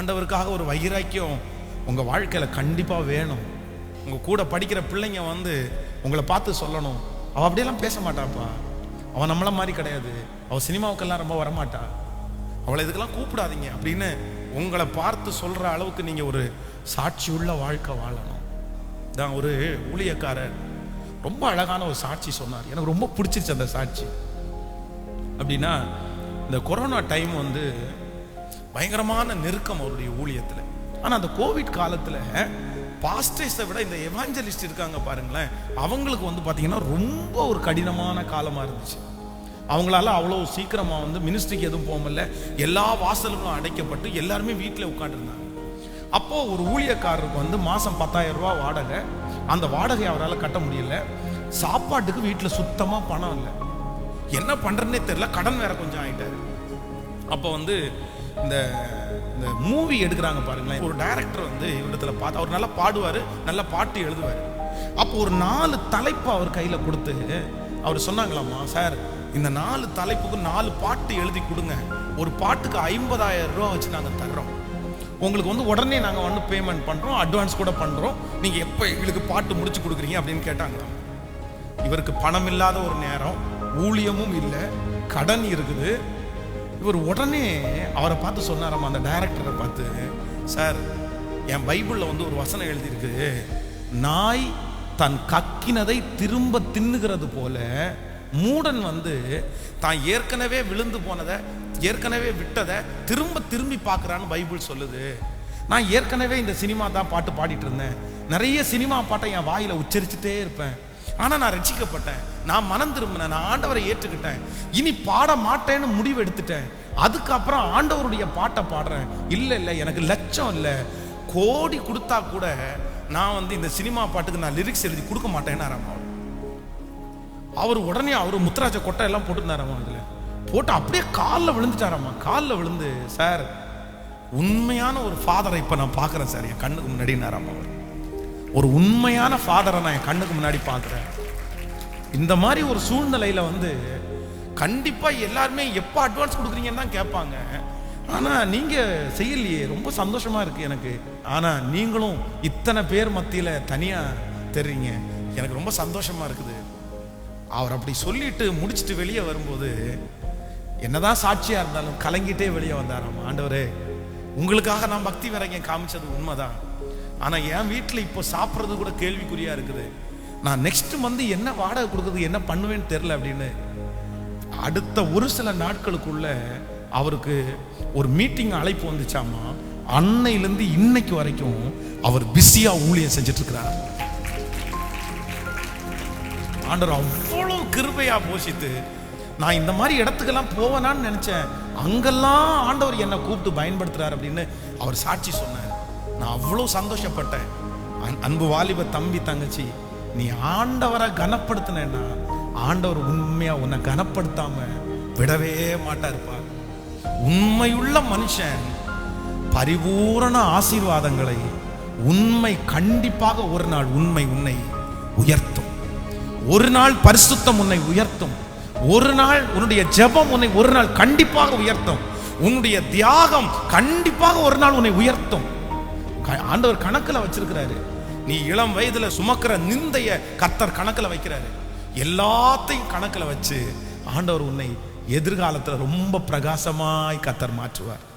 ஆண்டவருக்காக ஒரு வைராக்கியம் உங்கள் வாழ்க்கையில் கண்டிப்பாக வேணும். உங்கள் கூட படிக்கிற பிள்ளைங்க வந்து உங்களை பார்த்து சொல்லணும். அவள் அப்படியெல்லாம் பேச மாட்டாப்பா. அவன் நம்மள மாதிரி கிடையாது. அவள் சினிமாவுக்கெல்லாம் ரொம்ப வரமாட்டா. அவளை இதுக்கெல்லாம் கூப்பிடாதீங்க அப்படின்னு உங்களை பார்த்து சொல்கிற அளவுக்கு நீங்கள் ஒரு சாட்சி உள்ள வாழ்க்கை வாழணும். தான் ஒரு ஊழியக்காரர் ரொம்ப அழகான ஒரு சாட்சி சொன்னார். எனக்கு ரொம்ப பிடிச்சிருச்சு அந்த சாட்சி. அப்படின்னா இந்த கொரோனா டைம் வந்து பயங்கரமான நெருக்கம் அவருடைய ஊழியத்தில். ஆனால் அந்த கோவிட் காலத்தில் பாஸ்டர்ஸை விட இந்த எவாஞ்சலிஸ்ட் இருக்காங்க பாருங்களேன் அவங்களுக்கு வந்து பார்த்தீங்கன்னா ரொம்ப ஒரு கடினமான காலமாக இருந்துச்சு. அவங்களால அவ்வளோ சீக்கிரமாக வந்து மினிஸ்ட்ரிக்கு எதுவும் போக எல்லா வாசல்களும் அடைக்கப்பட்டு எல்லாருமே வீட்டில் உட்காந்துருந்தாங்க அப்போது ஒரு ஊழியக்காரருக்கு வந்து மாதம் பத்தாயிரம் ரூபா வாடகை. அந்த வாடகை அவரால் கட்ட முடியல. சாப்பாட்டுக்கு வீட்டில் சுத்தமாக பணம் இல்லை. என்ன பண்ணுறதுனே தெரியல. கடன் வேற கொஞ்சம் ஆகிட்டார் அப்போ வந்து இந்த இந்த மூவி எடுக்கிறாங்க பாருங்களேன். ஒரு டைரக்டர் வந்து இவ்விடத்துல பார்த்து அவர் நல்லா பாடுவார் நல்லா பாட்டு எழுதுவார். அப்போ ஒரு நாலு தலைப்பு அவர் கையில் கொடுத்து அவர் சொன்னாங்களாம்மா சார் இந்த நாலு தலைப்புக்கு நாலு பாட்டு எழுதி கொடுங்க. ஒரு பாட்டுக்கு ஐம்பதாயிரம் ரூபா வச்சு நாங்கள் தர்றோம். உங்களுக்கு வந்து உடனே நாங்கள் வந்து பேமெண்ட் பண்ணுறோம் அட்வான்ஸ் கூட பண்ணுறோம் நீங்கள் எப்போ எங்களுக்கு பாட்டு முடிச்சு கொடுக்குறீங்க? அப்படின்னு கேட்டாங்க இவருக்கு பணம் இல்லாத ஒரு நேரம் ஊழியமும் இல்லை கடன் இருக்குது. இவர் உடனே அவரை பார்த்து சொன்னாராம் அந்த டைரக்டரை பார்த்து சார் என் பைபிளில் வந்து ஒரு வசனம் எழுதியிருக்கு. நாய் தன் கக்கினதை திரும்ப தின்னுகிறது போல மூடன் வந்து தான் ஏற்கனவே விழுந்து போனதை ஏற்கனவே விட்டதை திரும்ப திரும்பி பார்க்குறான்னு பைபிள் சொல்லுது. நான் ஏற்கனவே இந்த சினிமா தான் பாட்டு பாடிட்டு இருந்தேன். நிறைய சினிமா பாட்டை என் வாயில் உச்சரிச்சுட்டே இருப்பேன். ஆனால் நான் ரசிக்கப்பட்டேன் நான் மனம் திரும்பினேன். நான் ஆண்டவரை ஏற்றுக்கிட்டேன். இனி பாட மாட்டேன்னு முடிவு எடுத்துட்டேன். அதுக்கப்புறம் ஆண்டவருடைய பாட்டை பாடுறேன். இல்லை இல்லை எனக்கு லட்சம் இல்லை. கோடி கொடுத்தா கூட நான் வந்து இந்த சினிமா பாட்டுக்கு நான் லிரிக்ஸ் எழுதி கொடுக்க மாட்டேன்னு அவர் உடனே அவர் முத்துராஜ கொட்டை எல்லாம் போட்டுருந்தாராமா அதுல. போட்டு அப்படியே காலில் விழுந்துட்டாராமா. காலில் விழுந்து சார் உண்மையான ஒரு ஃபாதரை இப்போ நான் பார்க்குறேன் சார். என் கண்ணுக்கு முன்னாடினாராமா அவர். ஒரு உண்மையான ஃபாதரை நான் என் கண்ணுக்கு முன்னாடி பார்க்குறேன். இந்த மாதிரி ஒரு சூழ்நிலையில் வந்து கண்டிப்பாக எல்லாருமே எப்போ அட்வான்ஸ் கொடுக்குறீங்கன்னு தான் கேட்பாங்க. ஆனால் நீங்கள் செய்யலையே ரொம்ப சந்தோஷமாக இருக்குது எனக்கு. ஆனால் நீங்களும் இத்தனை பேர் மத்தியில் தனியாக தெரிறீங்க. எனக்கு ரொம்ப சந்தோஷமா இருக்குது. அவர் அப்படி சொல்லிட்டு முடிச்சுட்டு வெளியே வரும்போது என்னதான் சாட்சியாக இருந்தாலும் கலங்கிட்டே வெளியே வந்தாராம். ஆண்டவரே உங்களுக்காக நான் பக்தி வரைக்கும் காமிச்சது உண்மைதான். ஆனால் என் வீட்டில் இப்போ சாப்பிட்றது கூட கேள்விக்குறியாக இருக்குது. நான் நெக்ஸ்ட் வந்து என்ன வாடகை கொடுக்குறது என்ன பண்ணுவேன்னு தெரில அப்படின்னு. அடுத்த ஒரு சில நாட்களுக்குள்ள அவருக்கு ஒரு மீட்டிங் அழைப்பு வந்துச்சாமா? அன்னையிலேருந்து இன்னைக்கு வரைக்கும் அவர் பிஸியாக ஊழியம் செஞ்சுட்டு இருக்கிறார் ஆண்டவர் அவ்வளோ கிருபையாக போஷித்து நான் இந்த மாதிரி இடத்துக்கெல்லாம் போவேனான்னு நினச்சேன். அங்கெல்லாம் ஆண்டவர் என்னை கூப்பிட்டு பயன்படுத்துகிறார் அப்படின்னு அவர் சாட்சி சொன்னார். நான் அவ்வளோ சந்தோஷப்பட்டேன். அன்பு வாலிப தம்பி தங்கச்சி நீ ஆண்டவரை கனப்படுத்தினா ஆண்டவர் உண்மையா உன்னை கனப்படுத்தாம விடவே மாட்டாருப்பா உண்மையுள்ள மனுஷன் பரிபூரண ஆசீர்வாதங்களை உண்மை கண்டிப்பாக ஒரு நாள் உண்மை உன்னை உயர்த்தும். ஒரு நாள் பரிசுத்தம் உன்னை உயர்த்தும். ஒரு நாள் உன்னுடைய ஜெபம் உன்னை ஒரு நாள் கண்டிப்பாக உயர்த்தும். உன்னுடைய தியாகம் கண்டிப்பாக ஒரு நாள் உன்னை உயர்த்தும். ஆண்டவர் கணக்கில் வச்சிருக்கிறாரு. நீ இளம் வயதுல சுமக்கிற நிந்தைய கத்தர் கணக்கில் வைக்கிறாரு. எல்லாத்தையும் கணக்கில் வச்சு ஆண்டவர் உன்னை எதிர்காலத்தில் ரொம்ப பிரகாசமாய் கத்தர் மாற்றுவார்.